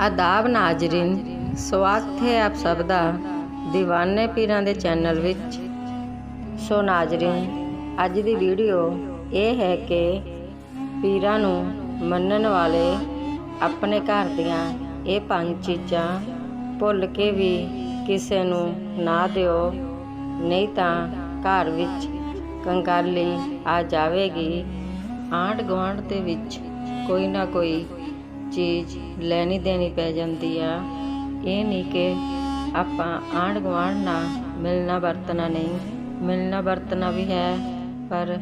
ਆਦਾਬ ਨਾਜ਼ਰੀਨ, ਸਵਾਗਤ ਹੈ ਆਪ ਸਭ ਦਾ دیਵਾਨੇ ਪੀਰਾਂ ਦੇ ਚੈਨਲ ਵਿੱਚ। ਸੋ ਨਾਜ਼ਰੀਨ, ਅੱਜ ਦੀ ਵੀਡੀਓ ਇਹ ਹੈ ਕਿ ਪੀਰਾਂ ਨੂੰ ਮੰਨਣ ਵਾਲੇ ਆਪਣੇ ਘਰ ਦੀਆਂ ਇਹ ਪੰਜ ਚੀਜ਼ਾਂ ਭੁੱਲ ਕੇ ਵੀ ਕਿਸੇ ਨੂੰ ਨਾ ਦਿਓ, ਨਹੀਂ ਤਾਂ ਘਰ ਵਿੱਚ ਕੰਗਾਲੀ ਆ ਜਾਵੇਗੀ। ਆਂਢ ਗੁਆਂਢ ਦੇ ਵਿੱਚ ਕੋਈ ਨਾ ਕੋਈ ਚੀਜ਼ ਲੈਣੀ ਦੇਣੀ ਪੈ ਜਾਂਦੀ ਆ। ਇਹ ਨਹੀਂ ਕਿ ਆਪਾਂ ਆਂਢ ਗੁਆਂਢ ਨਾਲ ਮਿਲਣਾ ਵਰਤਣਾ ਨਹੀਂ। ਮਿਲਣਾ ਵਰਤਣਾ ਵੀ ਹੈ, ਪਰ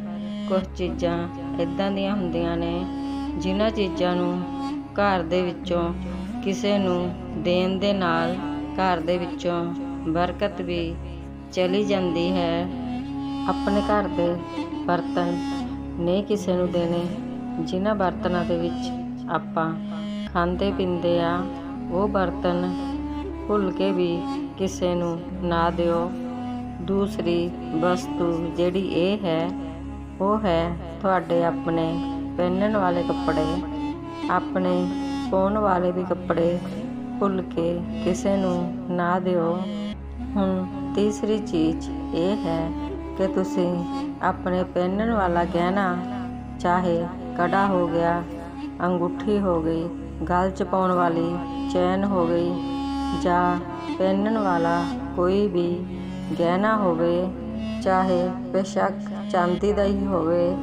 ਕੁਝ ਚੀਜ਼ਾਂ ਇਦਾਂ ਦੀਆਂ ਹੁੰਦੀਆਂ ਨੇ ਜਿਨ੍ਹਾਂ ਚੀਜ਼ਾਂ ਨੂੰ ਘਰ ਦੇ ਵਿੱਚੋਂ ਕਿਸੇ ਨੂੰ ਦੇਣ ਦੇ ਨਾਲ ਘਰ ਦੇ ਵਿੱਚੋਂ ਬਰਕਤ ਵੀ ਚਲੀ ਜਾਂਦੀ ਹੈ। ਆਪਣੇ ਘਰ ਦੇ ਬਰਤਨ ਨਹੀਂ ਕਿਸੇ ਨੂੰ ਦੇਣੇ, ਜਿਨ੍ਹਾਂ ਬਰਤਨਾਂ ਦੇ ਵਿੱਚ ਆਪਾਂ ਖਾਂਦੇ ਪੀਂਦੇ ਆ, ਉਹ ਬਰਤਨ ਭੁੱਲ ਕੇ ਵੀ ਕਿਸੇ ਨੂੰ ਨਾ ਦਿਓ। ਦੂਸਰੀ ਵਸਤੂ ਜਿਹੜੀ ਇਹ ਹੈ, ਉਹ ਹੈ ਤੁਹਾਡੇ ਆਪਣੇ ਪਹਿਨਣ ਵਾਲੇ ਕੱਪੜੇ। ਆਪਣੇ ਪਾਉਣ ਵਾਲੇ ਵੀ ਕੱਪੜੇ ਭੁੱਲ ਕੇ ਕਿਸੇ ਨੂੰ ਨਾ ਦਿਓ। ਹੁਣ ਤੀਸਰੀ ਚੀਜ਼ ਇਹ ਹੈ ਕਿ ਤੁਸੀਂ ਆਪਣੇ ਪਹਿਨਣ ਵਾਲਾ ਗਹਿਣਾ, ਚਾਹੇ ਕੜਾ ਹੋ ਗਿਆ, ਅੰਗੂਠੀ ਹੋ ਗਈ ਗਲ 'ਚ ਪਾਉਣ ਵਾਲੀ ਚੈਨ ਹੋ ਗਈ ਜਾਂ ਪਹਿਨਣ ਵਾਲਾ ਕੋਈ ਵੀ ਗਹਿਣਾ ਹੋਵੇ, ਚਾਹੇ ਬੇਸ਼ੱਕ ਚਾਂਦੀ ਦਾ ਹੀ ਹੋਵੇ,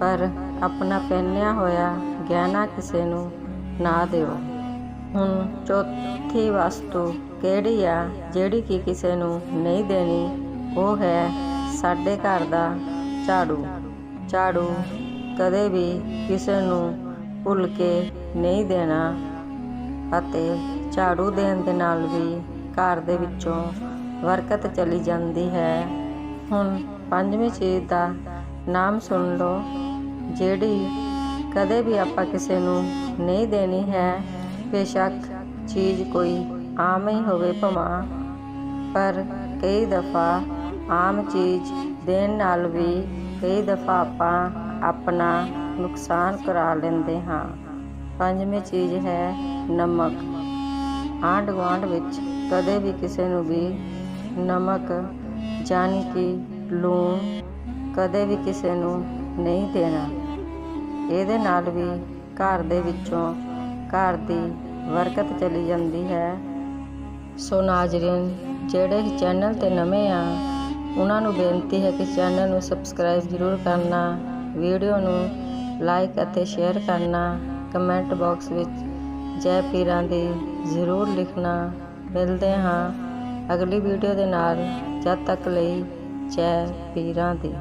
ਪਰ ਆਪਣਾ ਪਹਿਨਿਆ ਹੋਇਆ ਗਹਿਣਾ ਕਿਸੇ ਨੂੰ ਨਾ ਦਿਓ। ਹੁਣ ਚੌਥੀ ਵਸਤੂ ਕਿਹੜੀ ਆ ਜਿਹੜੀ ਕਿ ਕਿਸੇ ਨੂੰ ਨਹੀਂ ਦੇਣੀ? ਉਹ ਹੈ ਸਾਡੇ ਘਰ ਦਾ ਝਾੜੂ। ਝਾੜੂ ਕਦੇ ਵੀ ਕਿਸੇ ਨੂੰ ਭੁੱਲ ਕੇ ਨਹੀਂ ਦੇਣਾ ਅਤੇ ਝਾੜੂ ਦੇਣ ਦੇ ਨਾਲ ਵੀ ਘਰ ਦੇ ਵਿੱਚੋਂ ਬਰਕਤ ਚਲੀ ਜਾਂਦੀ ਹੈ। ਹੁਣ ਪੰਜਵੀਂ ਚੀਜ਼ ਦਾ ਨਾਮ ਸੁਣ ਲਓ, ਜਿਹੜੀ ਕਦੇ ਵੀ ਆਪਾਂ ਕਿਸੇ ਨੂੰ ਨਹੀਂ ਦੇਣੀ ਹੈ। ਬੇਸ਼ੱਕ ਚੀਜ਼ ਕੋਈ ਆਮ ਹੀ ਹੋਵੇ ਭਮਾ ਪਰ ਕਈ ਦਫਾ ਆਮ ਚੀਜ਼ ਦੇਣ ਨਾਲ ਵੀ ਕਈ ਦਫਾ ਆਪਾਂ ਆਪਣਾ ਨੁਕਸਾਨ ਕਰਾ ਲੈਂਦੇ ਹਾਂ। ਪੰਜਵੀਂ ਚੀਜ਼ ਹੈ ਨਮਕ। ਆਂਢ ਗੁਆਂਢ ਵਿੱਚ ਕਦੇ ਵੀ ਕਿਸੇ ਨੂੰ ਵੀ ਨਮਕ ਜਾਣੀ ਕਿ ਲੂਣ ਕਦੇ ਵੀ ਕਿਸੇ ਨੂੰ ਨਹੀਂ ਦੇਣਾ। ਇਹਦੇ ਨਾਲ ਵੀ ਘਰ ਦੇ ਵਿੱਚੋਂ ਘਰ ਦੀ ਬਰਕਤ ਚਲੀ ਜਾਂਦੀ ਹੈ। ਸੋ ਨਾਜ਼ਰੀਨ, ਜਿਹੜੇ ਚੈਨਲ ਤੇ ਨਵੇਂ ਆ, ਉਹਨਾਂ ਨੂੰ ਬੇਨਤੀ ਹੈ ਕਿ ਚੈਨਲ ਨੂੰ ਸਬਸਕ੍ਰਾਈਬ ਜ਼ਰੂਰ ਕਰਨਾ। ਵੀਡੀਓ ਨੂੰ ਲਾਈਕ ਅਤੇ ਸ਼ੇਅਰ ਕਰਨਾ ਕਮੈਂਟ ਬਾਕਸ ਵਿੱਚ। ਜੈ ਪੀਰਾਂ ਦੀ ਜ਼ਰੂਰ ਲਿਖਣਾ। ਮਿਲਦੇ ਹਾਂ ਅਗਲੀ ਵੀਡੀਓ ਦੇ ਨਾਲ। ਜਦ ਤੱਕ ਲਈ ਜੈ ਪੀਰਾਂ ਦੀ।